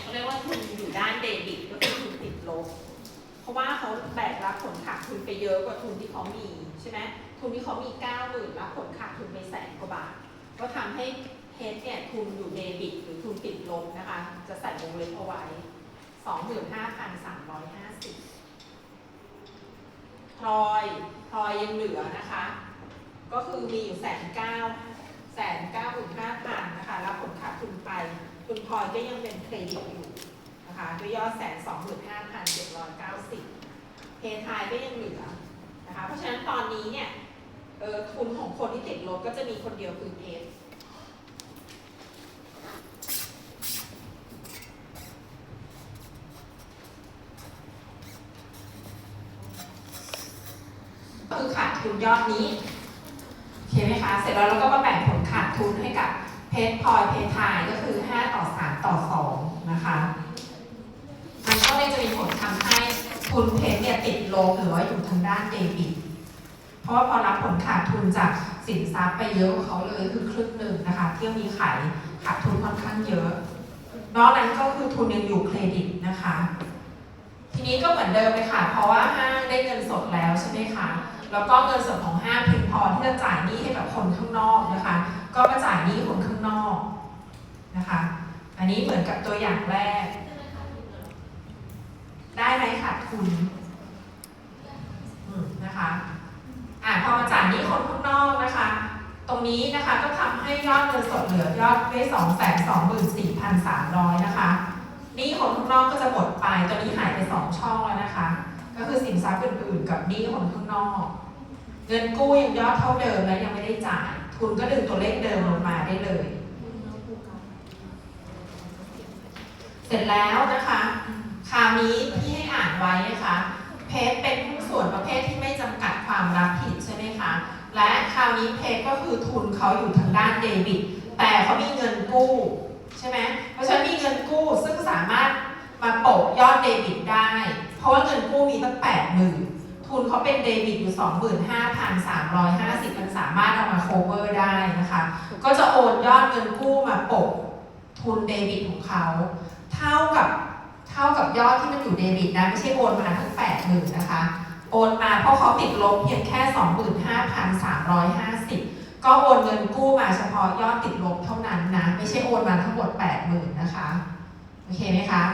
เขาเรียกว่าทุนอยู่ด้านเดบิตก็คือทุนติดลบ เพราะว่าเขาแบกรับผลขาดทุนไปเยอะกว่าทุนที่เขามีใช่ไหมทุนที่เขามีเก้าหมื่นรับผลขาดทุนไปแสนกว่าบาท ก็ทำให้เฮดเนี่ยทุนอยู่เดบิตหรือทุนติดลบนะคะ จะใส่วงเล็บเอาไว้สองหมื่นห้าพันสามร้อยห้าสิบพลอยพลอยยังเหลือนะคะ ก็คือมีอยู่แสนเก้า แสนเก้าหมื่นห้าพันนะคะรับผลขาดทุนไป คุณพลอยก็ยังเป็นเครดิตอยู่นะคะด้วยยอดแสนสองหมื่นห้าพันเจ็ดร้อยเก้าสิบเพทายก็ยังเหลือนะคะเพราะฉะนั้นตอนนี้เนี่ยเออทุนของคนที่ติดลบก็จะมีคนเดียวคือเพทคือขาดทุนยอดนี้โอเคไหมคะ เสร็จแล้วเราก็มาแบ่งผล ทุนให้กับเพจพลอยเพจไทยก็คือ 5 ต่อ 3 ต่อ 2 นะคะ มันก็เลยจะมีผลทำให้ทุนเพจเนี่ยติดลบหรือว่าอยู่ทางด้านเดบิต เพราะว่าพอรับผลขาดทุนจากสินทรัพย์ไปเยอะกว่าเขาเลยคือครึ่งหนึ่งนะคะที่มีขายขาดทุนค่อนข้างเยอะ นอกนั้นก็คือทุนยังอยู่เครดิตนะคะ ทีนี้ก็เหมือนเดิมเลยค่ะ เพราะว่าห้างได้เงินสดแล้วใช่ไหมคะ แล้วก็เงินสดของห้างเพียงพอที่จะจ่ายหนี้ให้กับคนข้างนอกนะคะ ก็มาจ่ายหนี้คนข้างนอกนะคะ อันนี้เหมือนกับตัวอย่างแรก ได้ไหมขาดทุนนะคะอ่าพอมาจ่ายหนี้คนข้างนอกนะคะ ตรงนี้นะคะก็ทำให้ยอดเงินสดเหลือยอดได้สองแสนสองหมื่นสี่พันสามร้อยนะคะหนี้คนข้างนอกก็จะหมดไปตอนนี้หายไปสองช่องแล้วนะคะ ก็คือสินทรัพย์อื่นๆ กับหนี้คนข้างนอก เงินกู้ยังยอดเท่าเดิมและยังไม่ได้จ่าย ทุนก็ดึงตัวเลขเดิมลงมาได้เลย เสร็จแล้วนะคะ คราวนี้ที่ให้อ่านไว้นะคะ เพจเป็นหุ้นส่วนประเภทที่ไม่จำกัดความรับผิดใช่ไหมคะ และคราวนี้เพจก็คือทุนเขาอยู่ทางด้านเดบิต แต่เขามีเงินกู้ใช่ไหมเพราะฉะนั้นมีเงินกู้ซึ่งสามารถมาโปะยอดเดบิตได้ เพราะว่าเงินกู้มีตั้งแปดหมื่น ทุนเขาเป็นเดบิตอยู่ 25,350 มันสามารถเอามา cover ได้นะคะ ก็จะโอนยอดเงินกู้มาปะทุนเดบิตของเขาเท่ากับเท่ากับยอดที่มันอยู่เดบิตนะไม่ใช่โอนมาทั้งแปดหมื่นนะคะ โอนมาเพราะเขาติดลบเพียงแค่ 25,350 ก็โอนเงินกู้มาเฉพาะยอดติดลบเท่านั้นนะ ไม่ใช่โอนมาทั้งหมด 80,000 นะคะ โอเคไหมคะ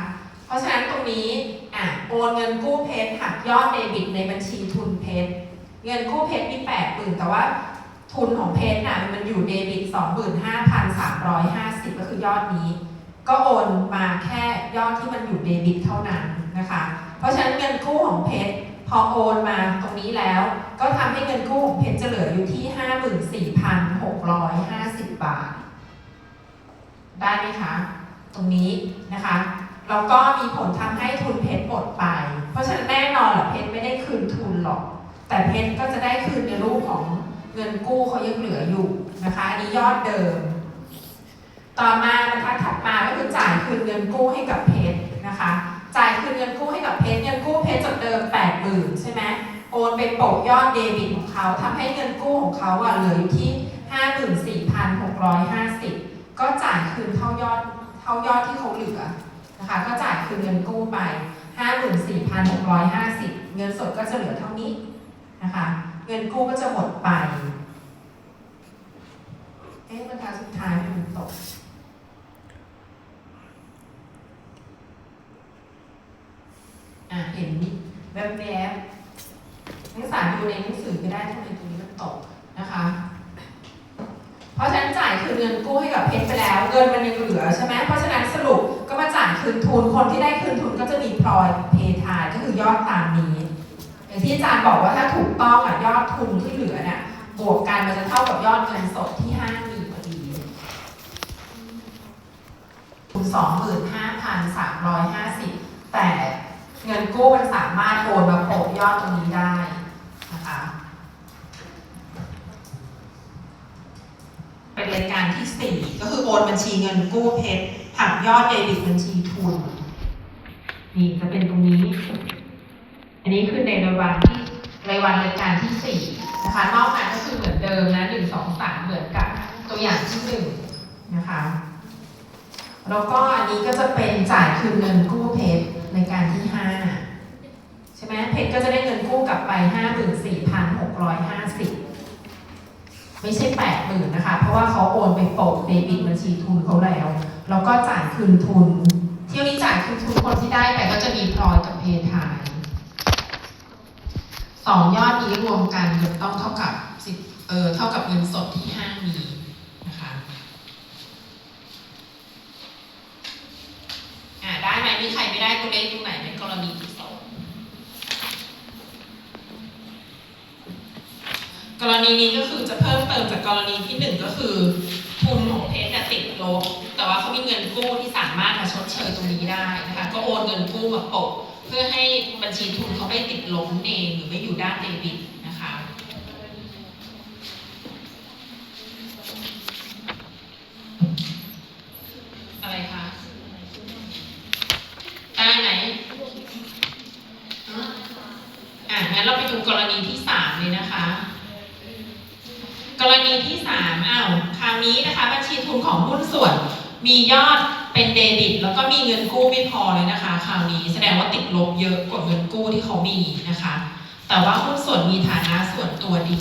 เพราะฉะนั้นตรงนี้อะโอนเงินกู้เพชรหักยอดเดบิตในบัญชีทุนเพชรเงินกู้เพชรมี80,000แต่ว่าทุนของเพชรน่ะมันอยู่เดบิต25,350ก็คือยอดนี้ ก็โอนมาแค่ยอดที่มันอยู่เดบิตเท่านั้นนะคะ เพราะฉะนั้นเงินกู้ของเพชรพอโอนมาตรงนี้แล้ว ก็ทำให้เงินกู้ของเพชรจะเหลืออยู่ที่54,650บาท ได้ไหมคะ ตรงนี้นะคะ แล้วก็มีผลทำให้ทุนเพชรหมดไป เพราะฉะนั้นแน่นอนแหละเพชรไม่ได้คืนทุนหรอก แต่เพชรก็จะได้คืนในรูปของเงินกู้เขายังเหลืออยู่นะคะอันนี้ยอดเดิม ต่อมาบรรทัดถัดมาก็คือจ่ายคืนเงินกู้ให้กับเพชรนะคะ จ่ายคืนเงินกู้ให้กับเพชรเงินกู้เพชรจากเดิม8 0 0 0 0ใช่ไหมโอนไปโปะยอดเดบิตของเขาทำให้เงินกู้ของเขาอะเหลืออยู่ที่ 54,650 ก็จ่ายคืนเท่ายอดเท่ายอดที่เขาเหลือ นะคะก็จ่ายคืนเงินกู้ไป 54,650 เงินสดก็จะเหลือเท่านี้นะคะ เงินกู้ก็จะหมดไป เอ๊ะบรรทัดสุดท้ายมันตกอะเห็นแวบๆนักศึกษาดูในหนังสือก็ได้ทำไมตรงนี้มันตกนะคะ เพราะฉะนั้นจ่ายคืนเงินกู้ให้กับเพชรไปแล้ว เงินมันยังเหลือใช่ไหมเพราะฉะนั้น คืนทุน คนที่ได้คืนทุนก็จะมีพลอยเพทายก็คือยอดตามนี้ อย่างที่อาจารย์บอกว่าถ้าถูกต้องอะยอดทุนที่เหลือเนี่ยบวกกันมันจะเท่ากับยอดเงินสดที่ห้างมีพอดีทุนสองหมื่นห้าพันสามร้อยห้าสิบแต่เงินกู้มันสามารถโอนมาโปะยอดตรงนี้ได้นะคะเป็นรายการที่ 4 ก็คือโอนบัญชีเงินกู้เพชรหักยอดเดบิตบัญชีทุน นี่จะเป็นตรงนี้ อั นนี้คือในรายวันที่รายวันรายการที่4นะคะนอกนั้นก็คือเหมือนเดิมนะ1 2 3เหมือนกับตัวอย่างที่หนึ่งนะคะแล้วก็อันนี้ก็จะเป็นจ่ายคืนเงินกู้เพชรในการที่ห้าใช่ไหมเพชรก็จะได้เงินกู้กลับไปห้าหมื่นสี่พันหกร้อยห้าสิบไม่ใช่แปดหมื่นนะคะ เพราะว่าเขาโอนไปโปะเดบิตบัญชีทุนเขาแล้วแล้วก็จ่ายคืนทุน เที่ยวนี้จ่ายคืนทุนคนที่ได้ไปก็จะมีพลอยกับเพทาย สองยอดนี้รวมกันจะต้องเท่ากับสิบเออเท่ากับเงินสดที่ห้างมีนะคะอ่าได้ไหมมีใครไม่ได้ตัวเลขตรงไหนในกรณีที่สองกรณีนี้ก็คือจะเพิ่มเติมจากกรณีที่หนึ่งก็คือทุนของเพชรน่ะติดลบแต่ว่าเขามีเงินกู้ที่สามารถมาชดเชยตรงนี้ได้นะคะก็โอนเงินกู้มาโปะ พื่อให้บัญชีทุนเขาไม่ติดลบเองหรือไม่อยู่ด้านเดบิตนะคะอะไรคะได้ไหมอะอะงั้นเราไปดูกรณีที่สามเลยนะคะ กรณีที่สามอ้าวคราวนี้นะคะ บัญชีทุนของหุ้นส่วนมียอด เป็นเดบิตแล้วก็มีเงินกู้ไม่พอเลยนะคะคราวนี้แสดงว่าติดลบเยอะกว่าเงินกู้ที่เขามีนะคะ แต่ว่าหุ้นส่วนมีฐานะส่วนตัวดี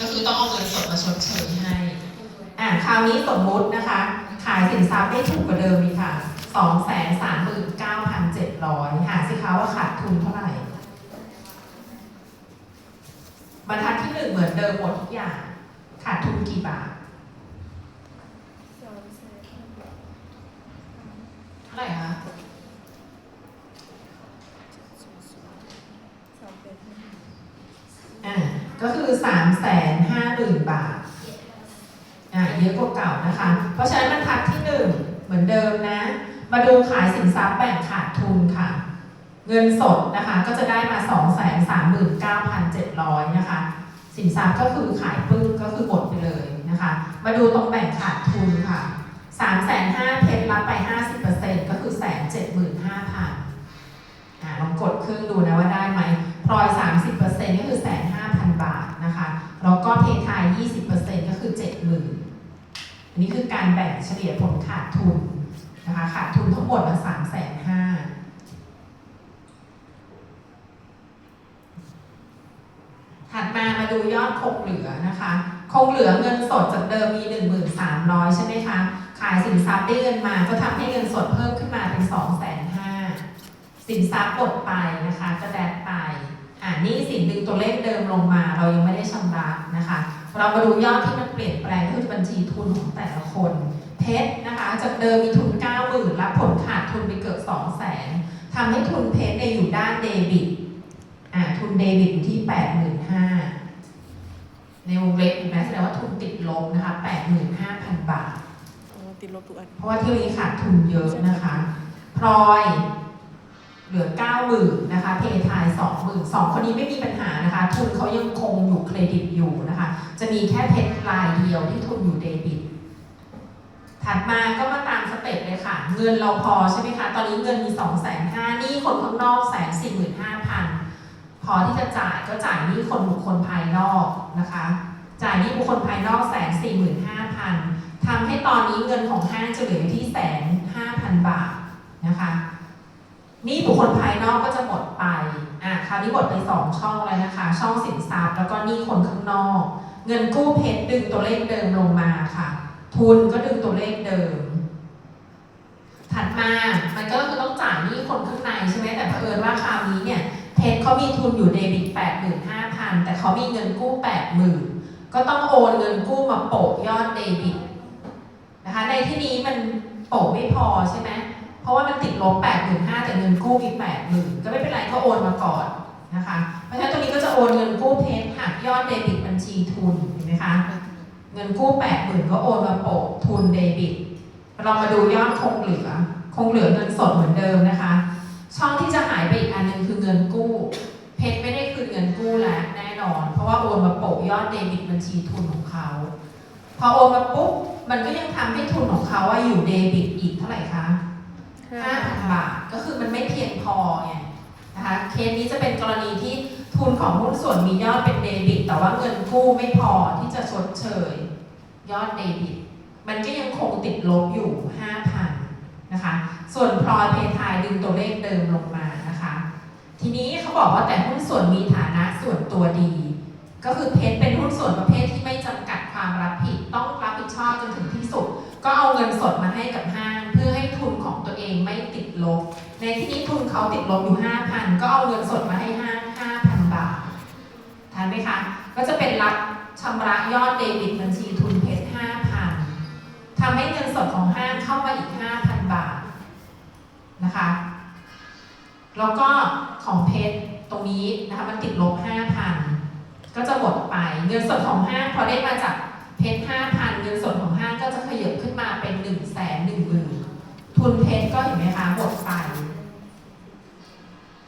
ก็คือต้องเอาเงินสดมาชดเชยให้อ่าคราวนี้สมมุตินะคะ ขายสินทรัพย์ได้ถูกกว่าเดิมอีกค่ะสองแสนสามหมื่นเก้าพันเจ็ดร้อยหาสิคะว่าขาดทุนเท่าไหร่บรรทัดที่หนึ่งเหมือนเดิมหมดทุกอย่าง ขาดทุนกี่บาท เท่า ไหร่คะอ่าก็คือสามแสนห้าหมื่นบาทอ่าเยอะกว่าเก่านะคะ เพราะฉะนั้นบรรทัดที่หนึ่งเหมือนเดิมนะ มาดูขายสินทรัพย์แบ่งขาดทุนค่ะ เงินสดนะคะก็จะได้มา 2 3 9 7 0 0 นะคะ สินทรัพย์ก็คือขายปึ้งก็คือหมดไปเลยนะคะ มาดูตรงแบ่งขาดทุนค่ะ สามแสนห้าเพชรรับไปห้าสิบเปอร์เซ็นต์ก็คือแสนเจ็ดหมื่นห้าพันลองกดเครื่องดูนะว่าได้ไหมพลอยสามสิบเปอร์เซ็นต์ก็คือแสนห้าพันบาทนะคะแล้วก็เพทายยี่สิบเปอร์เซ็นต์ก็คือเจ็ดหมื่นอันนี้คือการแบ่งเฉลี่ยผลขาดทุนนะคะขาดทุนทั้งหมดละสามแสนห้าถัดมามาดูยอดคงเหลือนะคะ คงเหลือเงินสดจากเดิมมีหนึ่งหมื่นสามร้อยใช่ไหมคะ ขายสินทรัพย์ได้เงินมาก็ทำให้เงินสดเพิ่มขึ้นมาเป็น2,500สินทรัพย์กดไปนะคะกระแดดไปอ่านี่สินดึงตัวเลขเดิมลงมา เรายังไม่ได้ชำระนะคะ เรามาดูยอดที่มันเปลี่ยนแปลงคือบัญชีทุนของแต่ละคน เพชรนะคะจากเดิมมีทุน90,000รับผลขาดทุนไปเกือบ200,000ทำให้ทุนเพชรเนี่ยอยู่ด้านเดบิตอ่าทุนเดบิตอยู่ที่85,000ในวงเล็บเห็นไหมแสดงว่าทุนติดลบนะคะ85,000บาท ติดลบทุกอัน เพราะว่าที่นี้ขาดทุนเยอะนะคะพลอยเหลือ90,000นนะคะ เพทาย20,000สองคนนี้ไม่มีปัญหานะคะ ทุนเขายังคงอยู่เครดิตอยู่นะคะ จะมีแค่เพชรลายเดียวที่ทุนอยู่เดบิต ถัดมาก็มาตามสเต็ปเลยค่ะ เงินเราพอใช่ไหมคะ ตอนนี้เงินมี2 5 0 0 0 0นี่คนข้างนอกแสนสี่หมื่นห้าพันพอที่จะจ่ายก็จ่ายนี้คนบุคคลภายนอกนะคะ จ่ายนี้บุคคลภายนอกแสนสี่หมื่นห้าพัน ทำให้ตอนนี้เงินของห้างจะเหลือที่แสนห้าพันบาทนะคะหนี้บุคคลภายนอกก็จะหมดไป อะคราวนี้หมดไปสองช่องแล้วนะคะ ช่องสินทรัพย์แล้วก็นี้คนข้างนอก เงินกู้เพชรดึงตัวเลขเดิมลงมาค่ะ ทุนก็ดึงตัวเลขเดิม ถัดมา มันก็คือต้องจ่ายนี้คนข้างในใช่ไหมแต่เผอิญว่าคราวนี้เนี่ย เพชรเขามีทุนอยู่เดบิต85,000แต่เขามีเงินกู้80,000ก็ต้องโอนเงินกู้มาโปะยอดเดบิต นะคะในที่นี้มันโปะไม่พอใช่ไหมเพราะว่ามันติดลบ85,000แต่เงินกู้มี80,000ก็ไม่เป็นไรก็โอนมาก่อนนะคะเพราะฉะนั้นตรงนี้ก็จะโอนเงินกู้เพชรหักยอดเดบิตบัญชีทุนเห็นไหมคะเงินกู้80,000ก็โอนมาโปะทุนเดบิตเรามาดูยอดคงเหลือ คงเหลือเงินสดเหมือนเดิมนะคะ ช่องที่จะหายไปอีกอันหนึงคือเงินกู้ เพชรไม่ได้คืนเงินกู้แล้วแน่นอน เพราะว่าโอนมาโปะยอดเดบิตบัญชีทุนของเขา พอโอนมาปุ๊บ มันก็ยังทำให้ทุนของเขาว่าอยู่เดบิตอีกเท่าไหร่คะ5,000บาท ก็คือมันไม่เพียงพอไงนะคะ เคสนี้จะเป็นกรณีที่ทุนของหุ้นส่วนมียอดเป็นเดบิต แต่ว่าเงินกู้ไม่พอที่จะชดเชย ยอดเดบิต มันก็ยังคงติดลบอยู่ 5,000นะคะ ส่วนพลอยเพทายดึงตัวเลขเดิมลงมานะคะ ทีนี้เขาบอกว่าแต่หุ้นส่วนมีฐานะส่วนตัวดี ก็คือเพชรเป็นหุ้นส่วนประเภทที่ไม่จำกัดความรับผิดต้อง ก็เอาเงินสดมาให้กับห้างเพื่อให้ทุนของตัวเองไม่ติดลบ ในที่นี้ทุนเขาติดลบอยู่5,000ก็เอาเงินสดมาให้ห้าง5,000 บาททันไหมคะ ก็จะเป็นรับชำระยอดเดบิตบัญชีทุนเพชร5,000ทำให้เงินสดของห้างเข้ามาอีก 5,000 บาทนะคะแล้วก็ของเพชรตรงนี้นะคะมันติดลบ 5,000 ก็จะหมดไป เงินสดของห้างพอได้มาจาก เพชร5,000เงินสดของห้างก็จะขยับขึ้นมาเป็น1 1 0 0 0 0ทุนเพชรก็เห็นไหมคะหมดไป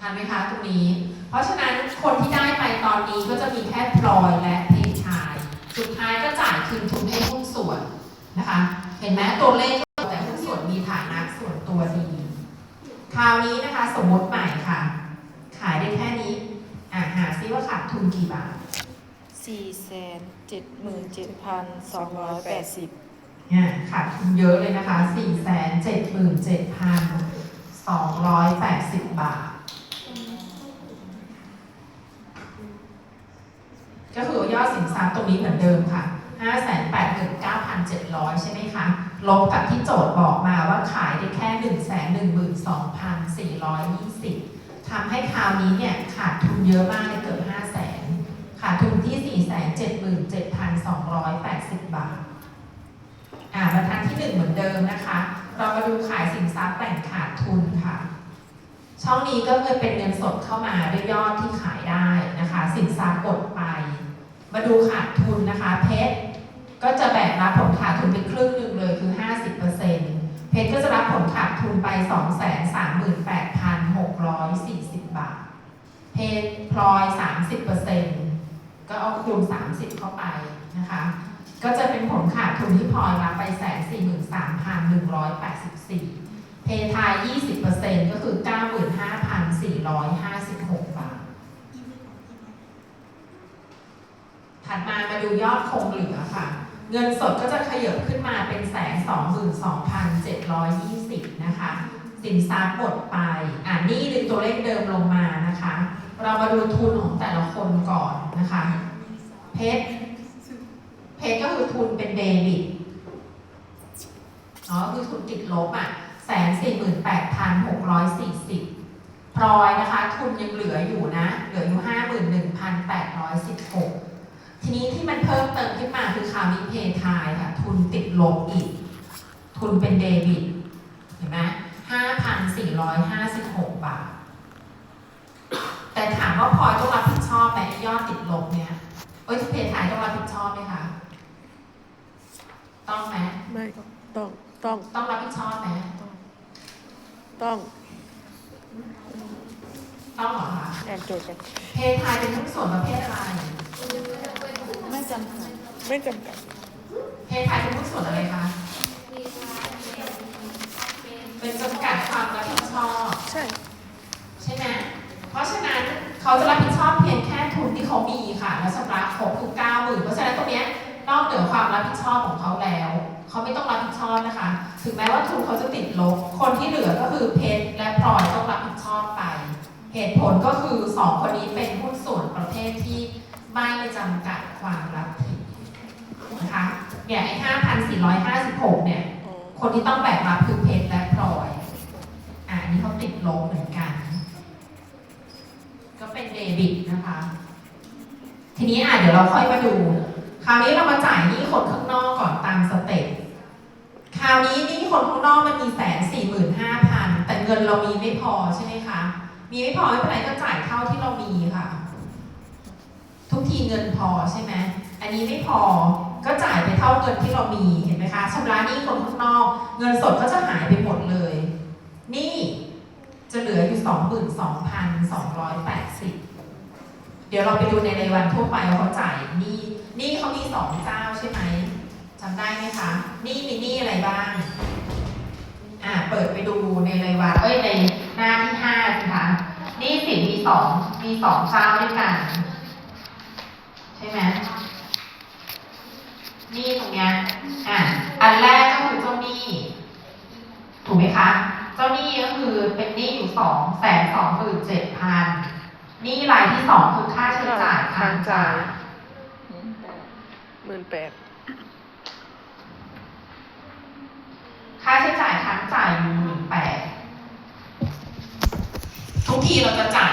ทันไหมคะตรงนี้ เพราะฉะนั้นคนที่ได้ไปตอนนี้ก็จะมีแค่พลอยและเพชรชาย สุดท้ายก็จ่ายคืนทุนให้หุ้นส่วนนะคะ เห็นไหมตัวเลขแต่หุ้นส่วนมีฐานะส่วนตัวดีคราวนี้นะคะสมมติใหม่ค่ะ ขายได้แค่นี้อะหาซิว่าขาดทุนกี่บาท สี่แสนเจ็ดหมื่นเจ็ดพันสองร้อยแปดสิบเนี่ยขาดทุนเยอะเลยนะคะ4 7 7 7 280บาท ก็คือยอดสินทรัพย์ตรงนี้เหมือนเดิมค่ะ589,700ใช่ไหมคะลบกับที่โจทย์บอกมาว่าขายได้แค่112,420ทำให้คราวนี้เนี่ยขาดทุนเยอะมากเลยเกือบ500,000 ขาดทุนที่ 477,280 บาท อ่าบรรทัดที่หนึ่งเหมือนเดิมนะคะ เรามาดูขายสินทรัพย์แบ่งขาดทุนค่ะ ช่องนี้ก็คือเป็นเงินสดเข้ามาด้วยยอดที่ขายได้นะคะ สินทรัพย์กดไป มาดูขาดทุนนะคะ เพชรก็จะแบ่งรับผลขาดทุนไปครึ่งหนึ่งเลยคือ 50%เพชรก็จะรับผลขาดทุนไป 238,640 บาท เพชรพลอย 30% ก็เอาคูณ30 เข้าไปนะคะ ก็จะเป็นผลขาดทุนที่พลอยรับไปแสนสี่หมื่นสามพันหนึ่งร้อยแปดสิบสี่เพทายยี่สิบเปอร์เซ็นก็คือเก้าหมื่นห้าพันสี่ร้อยห้าสิบหกบาท ถัดมามาดูยอดคงเหลือค่ะ เงินสดก็จะขยับขึ้นมาเป็นแสนสองหมื่นสองพันเจ็ดร้อยยี่สิบนะคะ สินทรัพย์หมดไป อ่านี่ดึงตัวเลขเดิมลงมานะคะ เรามาดูทุนของแต่ละคนก่อนนะคะ เพชรเพชรก็คือทุนเป็นเดบิตอ๋อคือทุนติดลบอะแสนสี่หมื่นแปดพันหกร้อยสี่สิบพลอยนะคะ ทุนยังเหลืออยู่นะ เหลืออยู่ห้าหมื่นหนึ่งพันแปดร้อยสิบหกทีนี้ที่มันเพิ่มเติมขึ้นมาคือคามิเพทายค่ะ ทุนติดลบอีก ทุนเป็นเดบิต เห็นไหมห้าพันสี่ร้อยห้าสิบหกบาท แต่ถามว่าพลอยต้องรับผิดชอบไหมยอดติดลบเนี่ยเอ้ยเพทายต้องรับผิดชอบไหมคะต้องไหมไม่ต้องต้องต้องรับผิดชอบไหมต้อง ต้องเหรอคะอ่านโจทย์กันเพทายเป็นหุ้นส่วนประเภทอะไรไม่จำกัดไม่จำกัดเพทายเป็นหุ้นส่วนอะไรคะเป็นจำกัดความรับผิดชอบใช่ ใช่ไหม เพราะฉะนั้นเขาจะรับผิดชอบเพียงแค่ทุนที่เขามีค่ะ แล้วชำระครบคือเก้าหมื่นเพราะฉะนั้นตรงนี้นอกเหนือความรับผิดชอบของเขาแล้ว เขาไม่ต้องรับผิดชอบนะคะ ถึงแม้ว่าทุนเขาจะติดลบ คนที่เหลือก็คือเพชรและพลอยต้องรับผิดชอบไป เหตุผลก็คือสองคนนี้เป็นหุ้นส่วนประเภทที่ไม่จำกัดความรับผิดนะคะเนี่ยไอ้ห้าพันสี่ร้อยห้าสิบหกเนี่ย คนที่ต้องแบกรับคือเพชรและพลอย อ่าอันนี้เขาติดลบเหมือนกัน ก็เป็นเดบิตนะคะ ทีนี้อะเดี๋ยวเราค่อยมาดู คราวนี้เรามาจ่ายหนี้คนข้างนอกก่อนตามสเต็ปคราวนี้หนี้คนข้างนอกมันมีแสนสี่หมื่นห้าพันแต่เงินเรามีไม่พอใช่ไหมคะ มีไม่พอไม่เป็นไรก็จ่ายเท่าที่เรามีค่ะ ทุกทีเงินพอใช่ไหมอันนี้ไม่พอก็จ่ายไปเท่าเงินที่เรามีเห็นไหมคะชำระหนี้คนข้างนอก เงินสดก็จะหายไปหมดเลย นี่ จะเหลืออยู่ 22,280 เดี๋ยวเราไปดูในราวันทั่วไปเขาจ่ายนี่นี่เขามีสองเจ้าใช่ไหมจำได้ไหมคะนี่มีนี่อะไรบ้าง อ่าเปิดไปดูในราวันเอ้ยในหน้าที่ห้าสิคะนี่สินมีสองมีสองเจ้าด้วยกัน ใช่ไหมนี่ตรงเนี้ยอะอันแรกก็คือเจ้านี่ถูกไหมคะ เจ้าหนี้ก็คือเป็นหนี้อยู่สองแสนสองหมื่นเจ็ดพันหนี้รายที่สองคือค่าใช้จ่ายค้างจ่ายหมื่นแปดค่าใช้จ่ายค้างจ่ายอยู่หมื่นแปดทุกทีเราจะจ่าย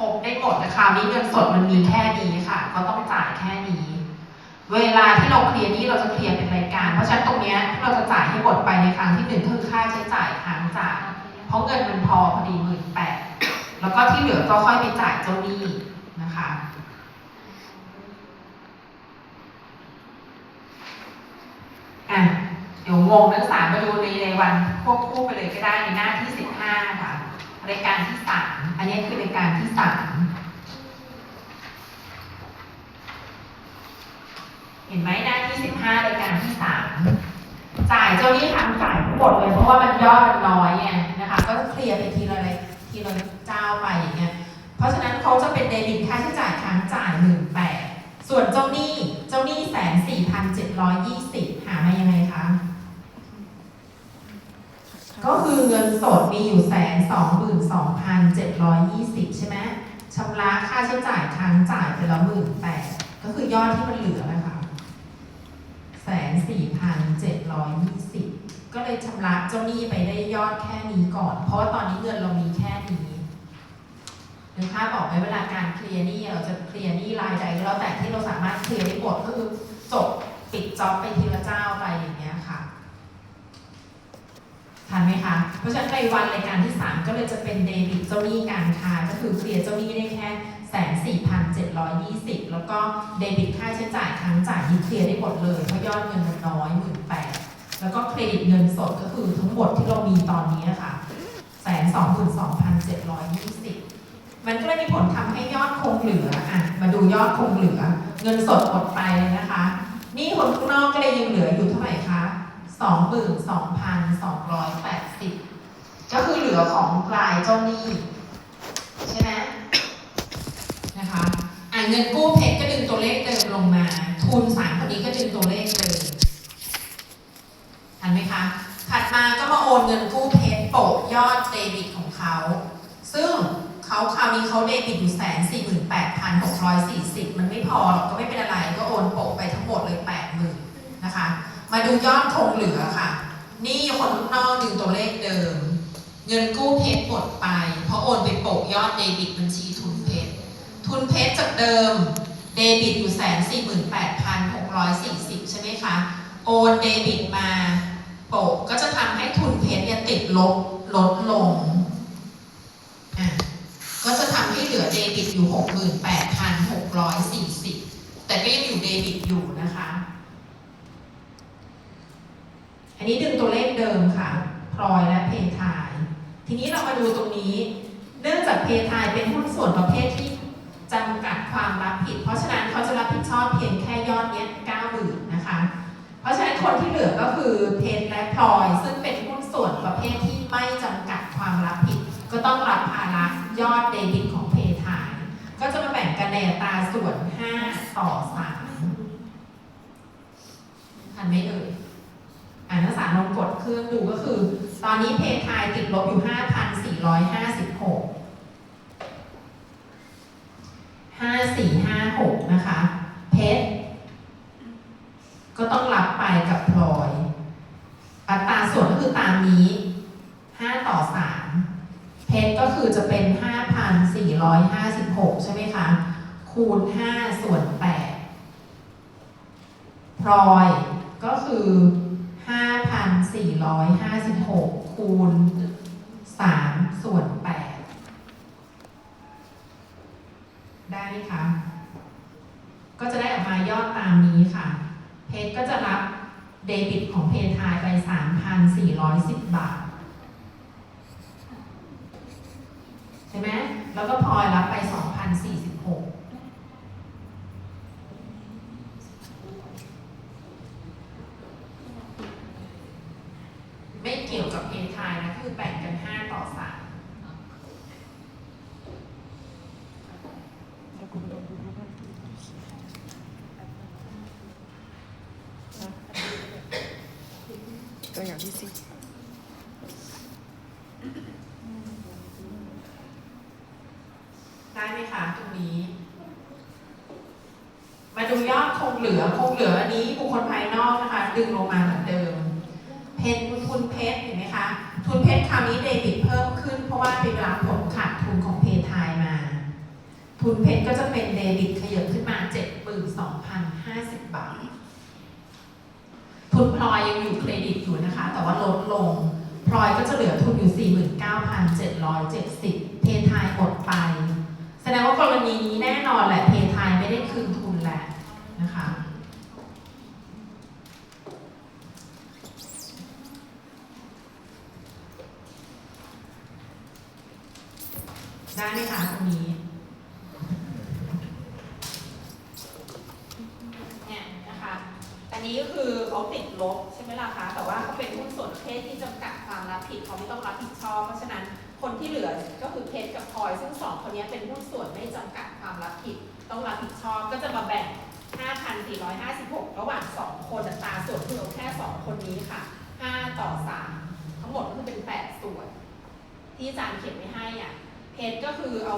หกได้หมดแต่คราวนี้เงินสดมันมีแค่นี้ค่ะ ก็ต้องจ่ายแค่นี้ เวลาที่เราเคลียร์นี้เราจะเคลียร์เป็นรายการ เพราะฉะนั้นตรงนี้เราจะจ่ายให้หมดไปในครั้งที่หนึ่งคือค่าใช้จ่ายค้งจ่ายเพราะเงินมันพอพอดีหมื่นแปดแล้วก็ที่เหลือก็ค่อยไปจ่ายเจ้าหนี้นะคะอะเดี๋ยวงงนักศึกษามาดูในในวันควบคู่ไปเลยก็ได้ในหน้าที่สิบห้าค่ะรายการที่สามอันนี้คือรายการที่สามเห็นไหมหน้าที่สิบห้ารายการที่สามจ่ายเจ้าหนี้ทางจ่ายทั้งหมดเลยเพราะว่ามันยอดมันน้อยไงนะคะ ก็เคลียร์ไปทีละอะไรทีละเจ้าไปอย่างเงี้ยเพราะฉะนั้นเขาจะเป็นเดบิตค่าใช้จ่ายค้างจ่ายหนึ่งแปดส่วนเจ้าหนี้เจ้าหนี้แสนสี่พันเจ็ดร้อยยี่สิบหามายังไงคะก็คือเงินสดมีอยู่แสนสองหมื่นสองพันเจ็ดร้อยยี่สิบใช่ไหมชำระค่าใช้จ่ายค้างจ่ายไปและหมื่นแปดก็คือยอดที่มันเหลือ แสนสี่พันเจ็ดร้อยยี่สิบก็เลยชำระเจ้าหนี้ไปได้ยอดแค่นี้ก่อน เพราะว่าตอนนี้เงินเรามีแค่นี้หรือค่าบอกไหมเวลาการเคลียร์หนี้เราจะเคลียร์หนี้รายใดก็แล้วแต่ที่เราสามารถเคลียร์ได้หมดก็คือจบปิดจ็อบไปทีละเจ้าไปอย่างเงี้ยค่ะทันไหมคะ เพราะฉะนั้นในวันรายการที่ 3 ก็เลยจะเป็นเดบิตเจ้าหนี้การค้าก็คือเคลียร์เจ้าหนี้ได้แค่แสนสี่พันเจ็ดร้อยยี่สิบแล้วก็เดบิตค่าใช้จ่ายค้ง ลียร์ได้หมดเลยเพราะยอดเงินมันน้อยหมื่นแปดแล้วก็เครดิตเงินสดก็คือทั้งหมดที่เรามีตอนนี้ค่ะแสนสองหมื่นสองพันเจ็ดร้อยยี่สิบมันก็เลยมีผลทำให้ยอดคงเหลืออะมาดูยอดคงเหลือ เงินสดหมดไปเลยนะคะนี่คนข้างนอกก็เลยยังเหลืออยู่เท่าไหร่คะสองหมื่นสองพันสองร้อยแปดสิบก็คือเหลือของรายเจ้าหนี้ใช่ไหมนะคะ เงินกู้เพชรก็ดึงตัวเลขเดิมลงมา ทุนสามคนนี้ก็ดึงตัวเลขเดิมทันไหมคะ ถัดมาก็มาโอนเงินกู้เพชรโปะยอดเดบิตของเขา ซึ่งเขาคราวนี้เขาเดบิตอยู่แสนสี่หมื่นแปดพันหกร้อยสี่สิบมันไม่พอหรอกก็ไม่เป็นอะไรก็โอนโปะไปทั้งหมดเลยแปดหมื่นนะคะ มาดูยอดคงเหลือค่ะ นี่คนนอกดึงตัวเลขเดิม เงินกู้เพชรหมดไป เพราะโอนไปโปะยอดเดบิตบัน รทุนเพชรจากเดิม เดบิตอยู่แสนสี่หมื่นแปดพันหกร้อยสี่สิบใช่ไหมคะ โอนเดบิตมาโปะก็จะทำให้ทุนเพชรเนี่ยติดลบลดลง อะ ก็จะทำให้เหลือเดบิตอยู่68,640แต่ก็ยังอยู่เดบิตอยู่นะคะ อันนี้ดึงตัวเลขเดิมค่ะพลอยและเพทาย ทีนี้เรามาดูตรงนี้ เนื่องจากเพทายเป็นหุ้นส่วนประเภทที่ จำกัดความรับผิด เพราะฉะนั้นเขาจะรับผิดชอบเพียงแค่ยอดเนี้ย90,000นนะคะ เพราะฉะนั้นคนที่เหลือก็คือเพชรและพลอย ซึ่งเป็นหุ้นส่วนประเภทที่ไม่จำกัดความรับผิด ก็ต้องรับภาระยอดเดบิตของเพทาย ก็จะมาแบ่งกันในตาส่วน 5 ต่อ3ทันไหมเอ่ยอ่านนักศึกษาลองกดเครื่องดูก็คือ ตอนนี้เพทายติดลบอยู่ 5,456 5456นะคะ เพชร ก็ต้องรับไปกับพลอยอัตราส่วนก็คือตามนี้5ต่อ3เพชรก็คือจะเป็น5,456ใช่ไหมคะ คูณ5ส่วน8พลอยก็คือ5,456คูณ3ส่วน 8 ได้ไหมคะ ก็จะได้ออกมายอดตามนี้ค่ะ เพจก็จะรับเดบิตของเพทายไป 3,410 บาท ใช่ไหม แล้วก็พลอยรับไป 2,046 ไม่เกี่ยวกับเพทายนะ คือแบ่งกัน 5 ต่อ 3 ตัวอย่างที่สี่ ได้ไหมคะตรงนี้ มา ดูยอดคงเหลือคงเหลืออันนี้บุคคลภายนอกนะคะ ดึงลงมาเหมือนเดิม เพนทุนเพชรเห็นไหมคะทุนเพชรคราวนี้เดบิตเพิ่มขึ้นเพราะว่าไปรับผลขาดทุนของเพทายมา ทุนเพชรก็จะเป็นเดบิตขยับขึ้นมา 72,050 บาท ทุนพลอยยังอยู่เครดิตอยู่นะคะ แต่ว่าลดลงพลอยก็จะเหลือทุนอยู่ 49,770 เพทายหมดไป แสดงว่ากรณีนี้แน่นอนแหละ เพทายไม่ได้คืนทุนแหละนะคะ ได้ไหมคะตรงนี้เนี่ยนะคะ อันนี้ก็คือเขาติดลบใช่ไหมล่ะคะ แต่ว่าเขาเป็นหุ้นส่วนเภทที่จำกัดความรับผิดเขาไม่ต้องรับผิดชอบ เพราะฉะนั้นคนที่เหลือก็คือเพชรกับพลอย ซึ่งสองคนนี้เป็นหุ้นส่วนไม่จำกัดความรับผิด ต้องรับผิดชอบก็จะมาแบ่ง 5,456 ระหว่าง 2 คนตาส่วนคือแค่ 2 คนนี้ค่ะ 5 ต่อ 3 ทั้งหมดก็คือเป็น 8 ส่วน ที่อาจารย์เขียนไว้ให้อะ เพชรก็คือเอา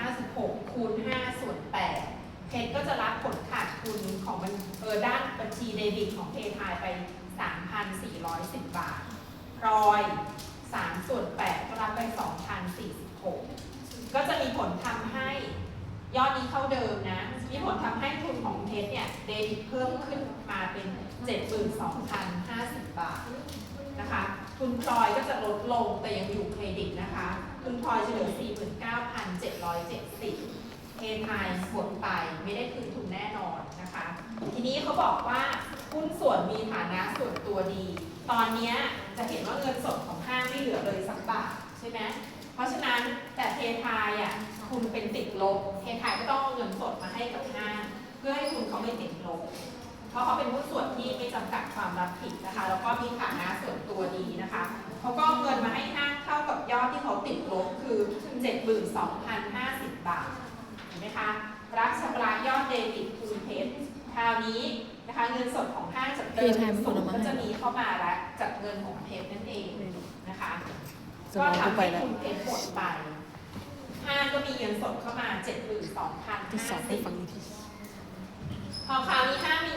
5,456 คูณ 5 ส่วน 8 เพชรก็จะรับผลขาดทุนของมันเออด้านบัญชีเดบิตของเพทายไป 3,410 บาทพลอย 3 ส่วน 8 ก็รับไป 2,046 ก็จะมีผลทำให้ยอดนี้เท่าเดิมนะ มีผลทำให้ทุนของเพชรเนี่ยเดบิตเพิ่มขึ้นมาเป็น 72,050 บาทนะคะ ทุนพลอยก็จะลดลงแต่ยังอยู่เครดิตนะคะ ทุนพลอยจะเหลือ49,770เทไทยหมดไปไม่ได้คืนทุนแน่นอนนะคะ ทีนี้เขาบอกว่าหุ้นส่วนมีฐานะส่วนตัวดี ตอนนี้จะเห็นว่าเงินสดของห้างไม่เหลือเลยสักบาทใช่ไหมเพราะฉะนั้นแต่เทไทยอะคุณเป็นติดลบ เทไทยก็ต้องเอาเงินสดมาให้กับห้างเพื่อให้คุณเขาไม่ติดลบเพราะเขาเป็นหุ้นส่วนที่ไม่จำกัดความรับผิดนะคะ แล้วก็มีฐานะส่วนตัวดีนะคะ เขาก็เอาเงินมาให้ห้างเท่ากับยอดที่เขาติดลบคือ 72,050 บาท เห็นไหมคะ รับชำระยอดเดบิตคูณเพชรคราวนี้นะคะเงินสดของห้างจากเดิมเพจไทยมันสูงเอามาให้ก็จะมีเข้ามาแล้วจากเงินของเพชรนั่นเองนะคะสก็มองกูทำไปให้แล้วคุณเพชรหมดไปห้างก็มีเงินสดเข้ามาจะสอนให้ฟัง72,050อีกทีพอคราวนี้ห้างมี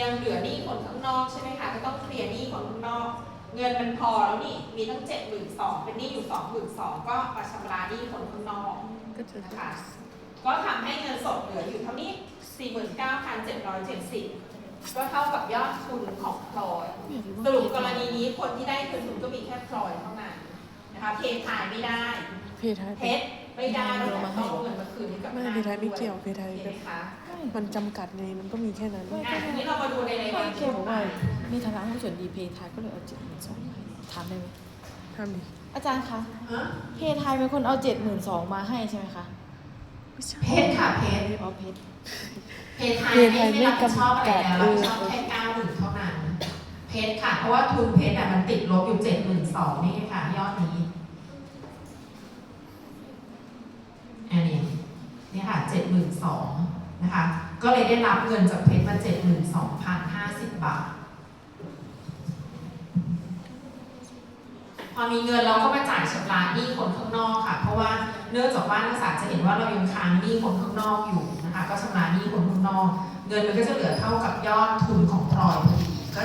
ยังเหลือหนี้คนข้างนอกใช่ไหมคะก็ต้องเคลียร์หนี้คนข้างนอก เงินมันพอแล้วนี่มีตั้งเจ็ดหมื่นสองเป็นหนี้อยู่สองหมื่นสองก็มาชำระหนี้คนข้างนอกก็จะนะคะก็ทำให้เงินสดเหลืออยู่เท่านี้49,770ก็เท่ากับยอดทุนของพลอยสรุปกรณีนี้คนที่ได้คืนทุนก็มีแค่พลอยเท่านั้นนะคะเพทายไม่ได้เพทายเพชรไม่ได้แล้วแต่ต้องเอาเงินมาคืนให้กับไม่ห้างเพทายไม่เกี่ยวเพทายเห็นแบไหมบคะ มันจำกัดไงมันก็มีแค่นั้นอะทีนี้เรามาดูในรายการเกี่ยวกับว่า มีฐานะหุ้นส่วนดีเพทายก็เลยเอาเจ็ดหมื่นสองให้ถามได้ไหมทำดิอาจารย์คะฮะเพทายเป็นคนเอาเจ็ดหมื่นสองมาให้ใช่ไหมคะไม่ใช่ เพชรค่ะเพชรอ๋อเพชรเพทายไม่ไม่รับผิดชอบอะไรแล้วรับผิดชอบแค่เก้าหมื่นเท่านั้น เพชรค่ะ เพราะว่าทุนเพชรอะมันติดลบอยู่เจ็ดหมื่นสองนี่ไงค่ะ ยอดนี้อันนี้นี่ค่ะเจ็ดหมื่นสอง นะคะก็เลยได้รับเงินจากเพชรมาเจ็ดหมื่นสองพันห้าสิบบาท พอมีเงินเราก็มาจ่ายชำระหนี้คนข้างนอกค่ะ เพราะว่าเนื่องจากว่านักศึกษาจะเห็นว่าเรายังค้างหนี้คนข้างนอกอยู่นะคะก็ชำระหนี้คนข้างนอก เงินมันก็จะเหลือเท่ากับยอดทุนของพลอยพอดีก็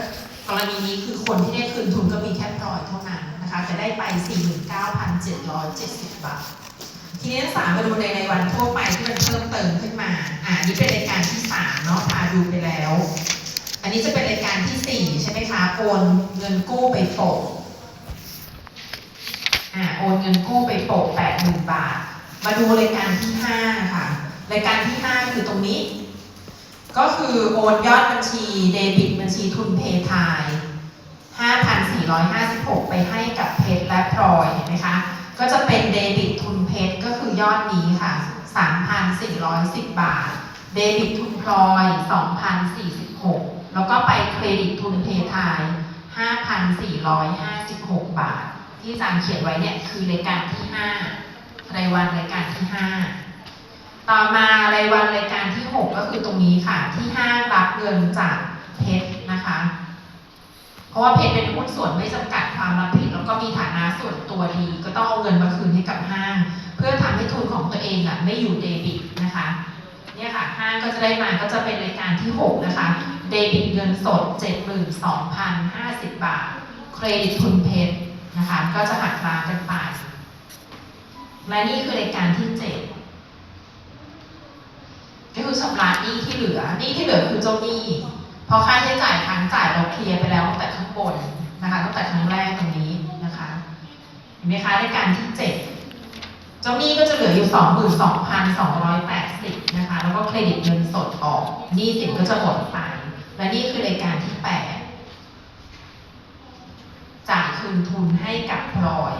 กรณีนี้คือคนที่ได้คืนทุนก็มีแค่พลอยเท่านั้นนะคะจะได้ไป 49,770 บาท ทีนี้นักศึกษามาดูในรายวันทั่วไปที่มันเพิ่มเติมขึ้นมา อ่านี่เป็นรายการที่สามเนาะพาดูไปแล้ว อันนี้จะเป็นรายการที่สี่ใช่ไหมคะโอนเงินกู้ไปโปะอ่าโอนเงินกู้ไปโปะแปดหมื่นบาท มาดูรายการที่ห้าค่ะรายการที่ห้าคือตรงนี้ ก็คือโอนยอดบัญชีเดบิตบัญชีทุนเพทาย5,456 ไปให้กับเพชรและพลอยเห็นไหมคะ ก็จะเป็นเดบิตทุนเพชรก็คือยอดนี้ค่ะ 3,410 บาท เดบิตทุนพลอย 2,046 แล้วก็ไปเครดิตทุนเพทาย 5,456 บาท ที่อาจารย์เขียนไว้เนี่ยคือรายการที่ 5 รายวันรายการที่ 5 ต่อมารายวันรายการที่ 6 ก็คือตรงนี้ค่ะที่ 5 รับเงินจากเพชรนะคะ เพราะว่าเพชรเป็นหุ้นส่วนไม่จำกัดความรับผิด แล้วก็มีฐานะส่วนตัวดี ก็ต้องเอาเงินมาคืนให้กับห้าง เพื่อทำให้ทุนของตัวเองอะไม่อยู่เดบิตนะคะเนี่ยค่ะห้างก็จะได้มาก็จะเป็นรายการที่ 6 นะคะ เดบิตเงินสด 72,050 บาท เครดิตทุนเพชรนะคะ ก็จะหักล้างกันไปและนี่คือรายการที่ 7ก็คือชำระหนี้ที่เหลือหนี้ที่เหลือคือเจ้าหนี้ พราะค่าใช้จ่ายค้างจ่ายเราเคลียร์ไปแล้วตั้งแต่ข้างบนนะคะตั้งแต่ครั้งแรกตรงนี้นะคะเห็นไหมคะรายการที่7เจ้าหนี้ก็จะเหลืออยู่ 22,280นะคะแล้วก็เครดิตเงินสดออกหนี้สินก็จะหมดไป และนี่คือรายการที่8จ่ายคืนทุนให้กับพลอย